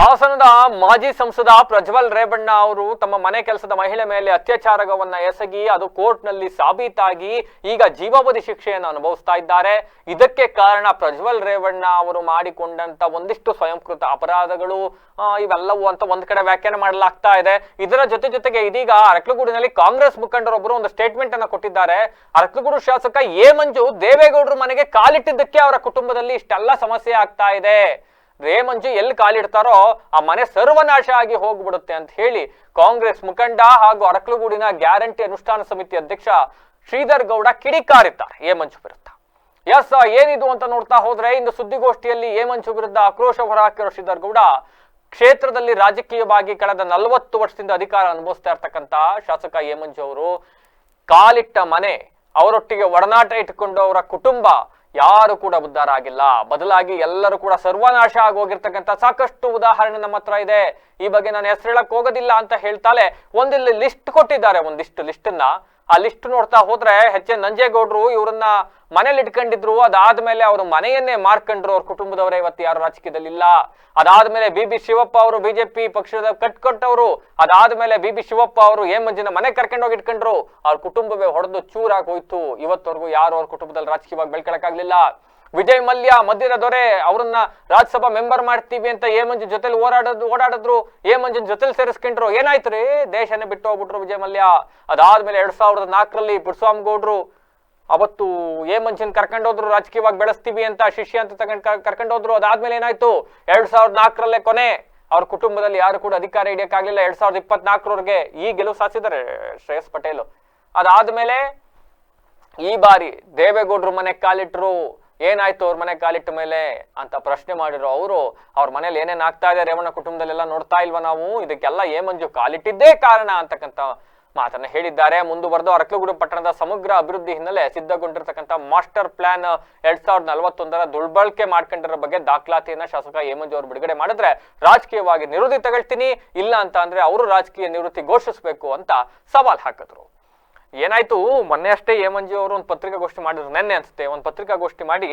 ಹಾಸನದ ಮಾಜಿ ಸಂಸದ ಪ್ರಜ್ವಲ್ ರೇವಣ್ಣ ಅವರು ತಮ್ಮ ಮನೆ ಕೆಲಸದ ಮಹಿಳೆ ಮೇಲೆ ಅತ್ಯಾಚಾರವನ್ನ ಎಸಗಿ ಅದು ಕೋರ್ಟ್ನಲ್ಲಿ ಸಾಬೀತಾಗಿ ಈಗ ಜೀವಾವಧಿ ಶಿಕ್ಷೆಯನ್ನು ಅನುಭವಿಸ್ತಾ ಇದ್ದಾರೆ. ಇದಕ್ಕೆ ಕಾರಣ ಪ್ರಜ್ವಲ್ ರೇವಣ್ಣ ಅವರು ಮಾಡಿಕೊಂಡಂತ ಒಂದಿಷ್ಟು ಸ್ವಯಂಕೃತ ಅಪರಾಧಗಳು ಇವೆಲ್ಲವೂ ಅಂತ ಒಂದ್ ಕಡೆ ವ್ಯಾಖ್ಯಾನ ಮಾಡಲಾಗ್ತಾ ಇದೆ. ಇದರ ಜೊತೆ ಜೊತೆಗೆ ಇದೀಗ ಅರಕಲಗೂಡಿನಲ್ಲಿ ಕಾಂಗ್ರೆಸ್ ಮುಖಂಡರೊಬ್ಬರು ಒಂದು ಸ್ಟೇಟ್ಮೆಂಟ್ ಅನ್ನ ಕೊಟ್ಟಿದ್ದಾರೆ. ಅರಕಲಗೂಡು ಶಾಸಕ ಎ ಮಂಜು ದೇವೇಗೌಡರು ಮನೆಗೆ ಕಾಲಿಟ್ಟಿದ್ದಕ್ಕೆ ಅವರ ಕುಟುಂಬದಲ್ಲಿ ಇಷ್ಟೆಲ್ಲ ಸಮಸ್ಯೆ ಆಗ್ತಾ ಇದೆ. ರೇ ಮಂಜು ಎಲ್ಲಿ ಕಾಲಿಡ್ತಾರೋ ಆ ಮನೆ ಸರ್ವನಾಶ ಆಗಿ ಹೋಗ್ಬಿಡುತ್ತೆ ಅಂತ ಹೇಳಿ ಕಾಂಗ್ರೆಸ್ ಮುಖಂಡ ಹಾಗೂ ಅರಕಲಗೂಡಿನ ಗ್ಯಾರಂಟಿ ಅನುಷ್ಠಾನ ಸಮಿತಿ ಅಧ್ಯಕ್ಷ ಶ್ರೀಧರ್ ಗೌಡ ಕಿಡಿಕಾರಿದ್ದಾರೆ. ಹೇಮಂಜು ಮಂಜು ವಿರುದ್ಧ. ಎಸ್ ಏನಿದು ಅಂತ ನೋಡ್ತಾ ಹೋದ್ರೆ ಇಂದು ಸುದ್ದಿಗೋಷ್ಠಿಯಲ್ಲಿ ಹೇಮಂಜು ಮಂಜು ವಿರುದ್ಧ ಆಕ್ರೋಶ ಹೊರಹಾಕಿರೋ ಶ್ರೀಧರ್ ಗೌಡ ಕ್ಷೇತ್ರದಲ್ಲಿ ರಾಜಕೀಯವಾಗಿ ಕಳೆದ ನಲವತ್ತು ವರ್ಷದಿಂದ ಅಧಿಕಾರ ಅನುಭವಿಸ್ತಾ ಇರ್ತಕ್ಕಂತ ಶಾಸಕ ಹೇಮಂಜು ಅವರು ಕಾಲಿಟ್ಟ ಮನೆ ಅವರೊಟ್ಟಿಗೆ ಒಡನಾಟ ಇಟ್ಟುಕೊಂಡು ಅವರ ಕುಟುಂಬ ಯಾರು ಕೂಡ ಉದ್ಧಾರ ಆಗಿಲ್ಲ. ಬದಲಾಗಿ ಎಲ್ಲರೂ ಕೂಡ ಸರ್ವನಾಶ ಆಗೋಗಿರ್ತಕ್ಕಂಥ ಸಾಕಷ್ಟು ಉದಾಹರಣೆ ನಮ್ಮ ಹತ್ರ ಇದೆ. ಈ ಬಗ್ಗೆ ನಾನು ಹೆಸರು ಹೇಳಕ್ ಹೋಗೋದಿಲ್ಲ ಅಂತ ಹೇಳ್ತಾಲೆ ಒಂದಿಲ್ಲಿ ಲಿಸ್ಟ್ ಕೊಟ್ಟಿದ್ದಾರೆ. ಒಂದಿಷ್ಟು ಲಿಸ್ಟನ್ನ ಆ ಲಿಸ್ಟ್ ನೋಡ್ತಾ ಹೋದ್ರೆ ಎಚ್ ಎನ್ ನಂಜೇಗೌಡರು ಇವರನ್ನ ಮನೇಲಿ ಇಟ್ಕೊಂಡಿದ್ರು. ಅದಾದ್ಮೇಲೆ ಅವರು ಮನೆಯನ್ನೇ ಮಾರ್ಕೊಂಡ್ರು ಅವ್ರ ಕುಟುಂಬದವರೇ, ಇವತ್ತು ಯಾರು ರಾಜಕೀಯದಲ್ಲಿ ಇಲ್ಲ ಅದಾದ್ಮೇಲೆ ಬಿ ಬಿ ಶಿವಪ್ಪ ಅವರು ಬಿಜೆಪಿ ಪಕ್ಷದ ಕಟ್ಕೊಟ್ಟವರು. ಅದಾದ್ಮೇಲೆ ಬಿ ಬಿ ಶಿವಪ್ಪ ಅವರು ಏ ಮಂಜಿನ ಮನೆ ಕರ್ಕೊಂಡೋಗಿ ಇಟ್ಕೊಂಡ್ರು. ಅವ್ರ ಕುಟುಂಬವೇ ಹೊಡೆದು ಚೂರಾಗಿ ಹೋಯ್ತು. ಇವತ್ತವರೆಗೂ ಯಾರು ಅವ್ರ ಕುಟುಂಬದಲ್ಲಿ ರಾಜಕೀಯವಾಗಿ ಬೆಳ್ಕೊಳಕ್ಕಾಗ್ಲಿಲ್ಲ. ವಿಜಯ್ ಮಲ್ಯ ಮಧ್ಯದ ದೊರೆ, ಅವ್ರನ್ನ ರಾಜ್ಯಸಭಾ ಮೆಂಬರ್ ಮಾಡ್ತೀವಿ ಅಂತ ಏ ಮಂಜು ಜೊತೆಲಿ ಓಡಾಡೋದು, ಓಡಾಡಿದ್ರು. ಏ ಮಂಜಿನ ಜೊತೆಲಿ ಸೇರಿಸ್ಕೊಂಡ್ರು. ಏನಾಯ್ತು ರೀ? ದೇಶನೇ ಬಿಟ್ಟು ಹೋಗ್ಬಿಟ್ರು ವಿಜಯ್ ಮಲ್ಯ. ಅದಾದ್ಮೇಲೆ ಎರಡ್ ಸಾವಿರದ ನಾಲ್ಕರಲ್ಲಿ ಪುಟ್ಸ್ವಾಮಿ ಗೌಡ್ರು ಅವತ್ತು ಏ ಮಂಜಿನ ಕರ್ಕೊಂಡೋದ್ರು, ರಾಜಕೀಯವಾಗಿ ಬೆಳೆಸ್ತೀವಿ ಅಂತ ಶಿಷ್ಯ ಅಂತ ತಗೊಂಡ್ ಕರ್ಕೊಂಡೋದ್ರು. ಅದಾದ್ಮೇಲೆ ಏನಾಯ್ತು? ಎರಡ್ ಸಾವಿರದ ನಾಲ್ಕರಲ್ಲೇ ಕೊನೆ, ಅವ್ರ ಕುಟುಂಬದಲ್ಲಿ ಯಾರು ಕೂಡ ಅಧಿಕಾರ ಹಿಡಿಯಕ್ಕಾಗಲಿಲ್ಲ. ಎರಡ್ ಸಾವಿರದ ಇಪ್ಪತ್ನಾಲ್ಕರವರೆಗೆ ಈ ಗೆಲುವು ಸಾಧಿಸಿದ್ದಾರೆ ಶ್ರೇಯಸ್ ಪಟೇಲ್. ಅದಾದ್ಮೇಲೆ ಈ ಬಾರಿ ದೇವೇಗೌಡರು ಮನೆ ಕಾಲಿಟ್ರು. ಏನಾಯ್ತು ಅವ್ರ ಮನೆ ಕಾಲಿಟ್ಟ ಮೇಲೆ ಅಂತ ಪ್ರಶ್ನೆ ಮಾಡಿರೋ ಅವರು, ಅವ್ರ ಮನೇಲಿ ಏನೇನ್ ಆಗ್ತಾ ಇದೆ ರೇವಣ್ಣ ಕುಟುಂಬದಲ್ಲೆಲ್ಲ ನೋಡ್ತಾ ಇಲ್ವಾ ನಾವು? ಇದಕ್ಕೆಲ್ಲ ಏಮಂಜು ಕಾಲಿಟ್ಟಿದ್ದೇ ಕಾರಣ ಅಂತಕ್ಕಂಥ ಮಾತನ್ನ ಹೇಳಿದ್ದಾರೆ. ಮುಂದುವರೆದು ಅರಕಲಗೂಡು ಪಟ್ಟಣದ ಸಮಗ್ರ ಅಭಿವೃದ್ಧಿ ಹಿನ್ನೆಲೆ ಸಿದ್ಧಗೊಂಡಿರ್ತಕ್ಕಂಥ ಮಾಸ್ಟರ್ ಪ್ಲಾನ್ ಎರಡ್ ಸಾವಿರದ ನಲವತ್ತೊಂದರ ದುರ್ಬಳಕೆ ಮಾಡ್ಕೊಂಡಿರೋ ಬಗ್ಗೆ ದಾಖಲಾತಿಯನ್ನ ಶಾಸಕ ಹೇಮಂಜು ಮಂಜು ಅವರು ಬಿಡುಗಡೆ ಮಾಡಿದ್ರೆ ರಾಜಕೀಯವಾಗಿ ನಿವೃತ್ತಿ ತಗೊಳ್ತೀನಿ, ಇಲ್ಲ ಅಂತ ಅಂದ್ರೆ ಅವರು ರಾಜಕೀಯ ನಿವೃತ್ತಿ ಘೋಷಿಸಬೇಕು ಅಂತ ಸವಾಲ್ ಹಾಕಿದ್ರು. ಏನಾಯ್ತು? ಮೊನ್ನೆ ಅಷ್ಟೇ ಹೇಮಂಜಿ ಮಂಜು ಅವರು ಒಂದು ಪತ್ರಿಕಾಗೋಷ್ಠಿ ಮಾಡಿದ್ರು. ನೆನ್ನೆ ಅನ್ಸುತ್ತೆ. ಒಂದು ಪತ್ರಿಕಾಗೋಷ್ಠಿ ಮಾಡಿ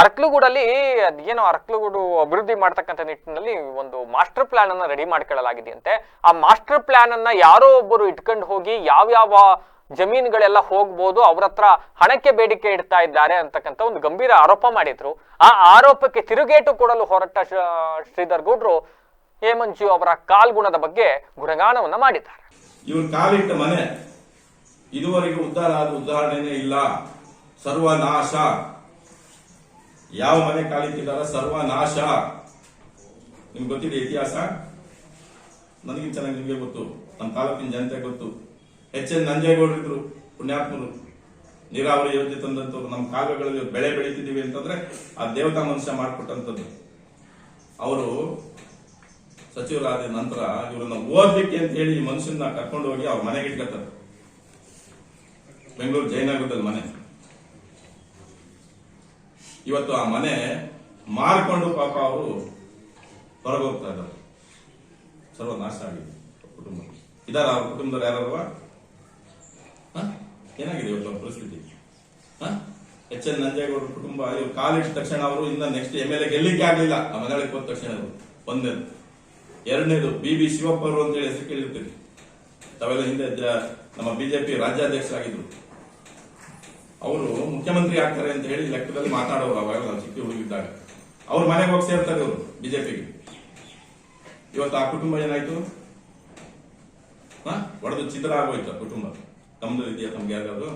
ಅರ್ಕ್ಲುಗೂಡಲ್ಲಿ ಅದೇನೋ ಅರ್ಕ್ಲುಗೂಡು ಅಭಿವೃದ್ಧಿ ಮಾಡ್ತಕ್ಕಂಥ ನಿಟ್ಟಿನಲ್ಲಿ ಒಂದು ಮಾಸ್ಟರ್ ಪ್ಲಾನ್ ಅನ್ನ ರೆಡಿ ಮಾಡ್ಕೊಳ್ಳಲಾಗಿದೆಯಂತೆ. ಆ ಮಾಸ್ಟರ್ ಪ್ಲಾನ್ ಅನ್ನ ಯಾರೋ ಒಬ್ಬರು ಇಟ್ಕೊಂಡು ಹೋಗಿ ಯಾವ್ಯಾವ ಜಮೀನುಗಳೆಲ್ಲ ಹೋಗ್ಬೋದು, ಅವ್ರ ಹತ್ರ ಹಣಕ್ಕೆ ಬೇಡಿಕೆ ಇಡ್ತಾ ಇದ್ದಾರೆ ಅಂತಕ್ಕಂಥ ಒಂದು ಗಂಭೀರ ಆರೋಪ ಮಾಡಿದ್ರು. ಆ ಆರೋಪಕ್ಕೆ ತಿರುಗೇಟು ಕೊಡಲು ಹೊರಟ ಶ್ರೀಧರ್ ಗೌಡ್ರು ಹೇಮಂಜು ಮಂಜು ಅವರ ಕಾಲ್ಗುಣದ ಬಗ್ಗೆ ಗುಣಗಾನವನ್ನ ಮಾಡಿದ್ದಾರೆ. ಇದುವರೆಗೂ ಉದ್ಧಾರ ಆದ ಉದಾಹರಣೆನೇ ಇಲ್ಲ. ಸರ್ವನಾಶ. ಯಾವ ಮನೆ ಕಾಲಿಟ್ಟಿದಾರ ಸರ್ವನಾಶ. ನಿಮ್ಗೆ ಗೊತ್ತಿದೆ ಇತಿಹಾಸ? ನನಗಿಂತ ಚೆನ್ನಾಗಿ ನಿಮಗೆ ಗೊತ್ತು. ನಮ್ಮ ತಾಲೂಕಿನ ಜನತೆ ಗೊತ್ತು. ಎಚ್ ಎನ್ ನಂಜೇಗೌಡರಿದ್ರು ಪುಣ್ಯಾತ್ಮರು. ನೀರಾವರಿ ಯೋಜನೆ ತಂದಂತವ್ರು ನಮ್ಮ ಕಾಲುಗಳಲ್ಲಿ ಬೆಳೆ ಬೆಳೀತಿದ್ದೀವಿ ಅಂತಂದ್ರೆ ಆ ದೇವತಾ ಮನುಷ್ಯ ಮಾಡಿಕೊಟ್ಟಂಥದ್ದು. ಅವರು ಸಚಿವರಾದ ನಂತರ ಇವರನ್ನ ಓದ್ಲಿಕ್ಕೆ ಅಂತ ಹೇಳಿ ಮನುಷ್ಯನ ಕರ್ಕೊಂಡು ಹೋಗಿ ಅವ್ರ ಮನೆಗೆ ಇಟ್ಕೊತಾರೆ ಬೆಂಗಳೂರು ಜಯನಗರದಲ್ಲಿ ಮನೆ. ಇವತ್ತು ಆ ಮನೆ ಮಾರ್ಕೊಂಡು ಪಾಪ ಅವರು ಹೊರಗೋಗ್ತಾ ಇದ್ದಾರೆ. ಸರ್ವ ನಾಶ ಆಗಿದೆ ಕುಟುಂಬ. ಇದಾರ ಅವ್ರ ಕುಟುಂಬದವ್ರು ಯಾರಲ್ವಾ? ಏನಾಗಿದೆ ಇವತ್ತು ಪರಿಸ್ಥಿತಿ? ಎಚ್ ಎನ್ ನಂಜೇಗೌಡರ ಕುಟುಂಬ ಇವ್ರು ಕಾಲಿಟ್ಟ ತಕ್ಷಣ ಅವರು ಇನ್ನ ನೆಕ್ಸ್ಟ್ ಎಂ ಎಲ್ ಎ ಗೆಲ್ಲಿಕ್ಕೆ ಆಗಲಿಲ್ಲ. ಆ ಮನೆಯೊಳಗೆ ಹೋದ ತಕ್ಷಣ ಒಂದನೇದು ಎರಡನೇದು ಬಿ ಬಿ ಶಿವಪ್ಪ ಅವರು ಅಂತೇಳಿ ಹೆಸರು ಕೇಳಿರ್ತೀರಿ ತಾವೆಲ್ಲ ಹಿಂದೆ ನಮ್ಮ ಬಿಜೆಪಿ ರಾಜ್ಯಾಧ್ಯಕ್ಷರಾಗಿದ್ರು. ಅವರು ಮುಖ್ಯಮಂತ್ರಿ ಆಗ್ತಾರೆ ಅಂತ ಹೇಳಿ ಲೆಕ್ಕದಲ್ಲಿ ಮಾತಾಡೋರು ಅವಾಗ ನಾನು ಚಿಕ್ಕ ಹುಡುಗಿದ್ದಾಗ. ಅವ್ರ ಮನೆಗೆ ಹೋಗಿ ಸೇರ್ತಾರೆ ಇವರು ಬಿಜೆಪಿಗೆ. ಇವತ್ತು ಆ ಕುಟುಂಬ ಏನಾಯ್ತು? ಒಡೆದು ಚಿತ್ರ ಆಗೋಯ್ತು ಕುಟುಂಬ. ತಮ್ಮದು ಇದೆಯಾ? ತಮ್ಗೆ ಯಾವ್ದಾದ್ರು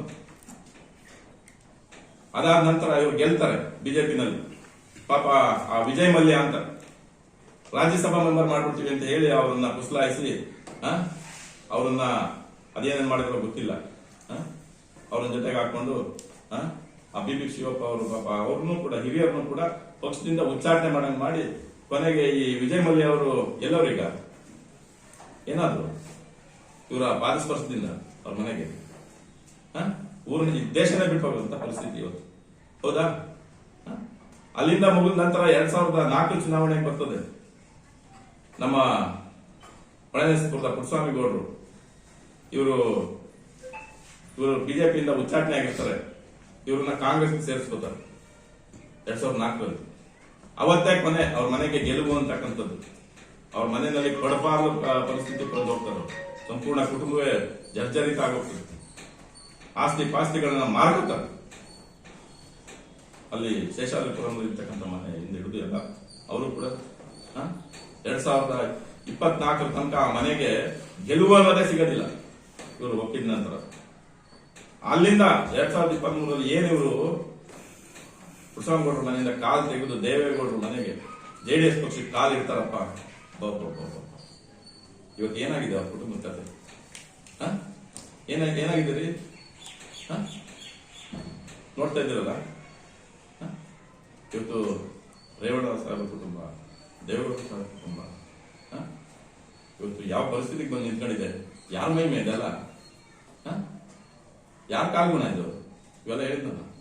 ಅದಾದ ನಂತರ ಇವ್ರು ಗೆಲ್ತಾರೆ ಬಿಜೆಪಿನಲ್ಲಿ. ಪಾಪ ಆ ವಿಜಯ್ ಮಲ್ಯ ಅಂತ. ರಾಜ್ಯಸಭಾ ಮೆಂಬರ್ ಮಾಡ್ಬಿಡ್ತೀವಿ ಅಂತ ಹೇಳಿ ಅವರನ್ನ ಕುಸಲಾಯಿಸಿ ಅವರನ್ನ ಅದೇನೇನ್ ಮಾಡಿದ್ರು ಗೊತ್ತಿಲ್ಲ? ಅವ್ರನ್ನ ಜೊತೆಗೆ ಹಾಕೊಂಡು ಆ? ಬಿ ಬಿ ಶಿವಪ್ಪ ಅವರು ಪಾಪ ಅವ್ರನ್ನೂ ಕೂಡ, ಹಿರಿಯರನ್ನು ಕೂಡ ಪಕ್ಷದಿಂದ ಉಚ್ಚಾಟನೆ ಮಾಡಂಗ್ ಮಾಡಿ ಕೊನೆಗೆ ಈ ವಿಜಯ್ ಮಲ್ಯ ಅವರು ಎಲ್ಲವರೀಗ ಏನಾದ್ರು ಇವರ ಪಾದಸ್ಪರ್ಶದಿಂದ ಅವ್ರ ಮನೆಗೆ? ಊರಿನ ದೇಶನೇ ಬಿಟ್ಟು ಹೋಗುವಂತ ಪರಿಸ್ಥಿತಿ ಇವತ್ತು ಹೌದಾ? ಅಲ್ಲಿಂದ ಮುಗಿದ ನಂತರ ಎರಡ್ ಸಾವಿರದ ನಾಲ್ಕು ಚುನಾವಣೆ ಬರ್ತದೆ ನಮ್ಮ ಹೊಳೆನರಸೀಪುರದ ಪುಟ್ಟಸ್ವಾಮಿ ಗೌಡರು ಇವರು ಇವರು ಬಿಜೆಪಿಯಿಂದ ಉಚ್ಚಾಟನೆ ಆಗಿರ್ತಾರೆ. ಇವ್ರನ್ನ ಕಾಂಗ್ರೆಸ್ ಸೇರಿಸ್ಕೋತಾರೆ. ಎರಡ್ ಸಾವಿರದ ನಾಲ್ಕರಲ್ಲಿ. ಅವತ್ತೇ ಕೊನೆ ಅವ್ರ ಮನೆಗೆ ಗೆಲುವು ಅಂತಕ್ಕಂಥದ್ದು. ಅವ್ರ ಮನೆಯಲ್ಲಿ ಕೊಡಬಾರ್ದು ಪರಿಸ್ಥಿತಿ ಬಂದು ಹೋಗ್ತಾರೆ ಸಂಪೂರ್ಣ ಕುಟುಂಬವೇ ಜರ್ಜರಿತ ಆಗೋಗ್ತದೆ. ಆಸ್ತಿ ಪಾಸ್ತಿಗಳನ್ನ ಮಾರುತ್ತಾರೆ ಅಲ್ಲಿ ಶೇಷಾದ್ರಿಪುರಂ ಇರ್ತಕ್ಕಂಥ ಮನೆ ಹಿಂದೆ ಹಿಡಿದು ಎಲ್ಲ, ಅವರು ಕೂಡ? ಎರಡ್ ಸಾವಿರದ ಇಪ್ಪತ್ನಾಲ್ಕರ ತನಕ ಆ ಮನೆಗೆ ಗೆಲುವು ಅನ್ನೋದೇ ಸಿಗೋದಿಲ್ಲ. ಇವರು ಒಪ್ಪಿದ ನಂತರ. ಅಲ್ಲಿಂದ ಎರಡ್ ಸಾವಿರದ ಇಪ್ಪತ್ತ್ ಮೂರಲ್ಲಿ ಏನಿವರು ಕೃಷ್ಣಗೌಡರ ಮನೆಯಿಂದ ಕಾಲು ತೆಗೆದು ದೇವೇಗೌಡರ ಮನೆಗೆ ಜೆ ಡಿ ಎಸ್ ಪಕ್ಷಕ್ಕೆ ಕಾಲು ಇಡ್ತಾರಪ್ಪ ಪಾಪ, ಪಾಪ, ಪಾಪ. ಇವತ್ತು ಏನಾಗಿದೆ ಅವ್ರ ಕುಟುಂಬದ ಕತೆ ಹ? ಏನ ಏನಾಗಿದೆ ರೀ? ನೋಡ್ತಾ ಇದ್ದೀರಲ್ಲ? ಇವತ್ತು ರೇವಣ ಸಾಹೇಬರ ಕುಟುಂಬ ದೇವೇಗೌಡ ಸಾಹೇಬ ಕುಟುಂಬ? ಇವತ್ತು ಯಾವ ಪರಿಸ್ಥಿತಿಗೆ ಬಂದು ನಿಂತ್ಕೊಂಡಿದೆ ಯಾರ ಮೈ ಮೇಲೆ ಅಲ್ಲ ಯಾರ ಕಾಲ್ಗುಣ ಇದು? ಇವೆಲ್ಲ ಹೇಳಿದ್ನಲ್ಲ.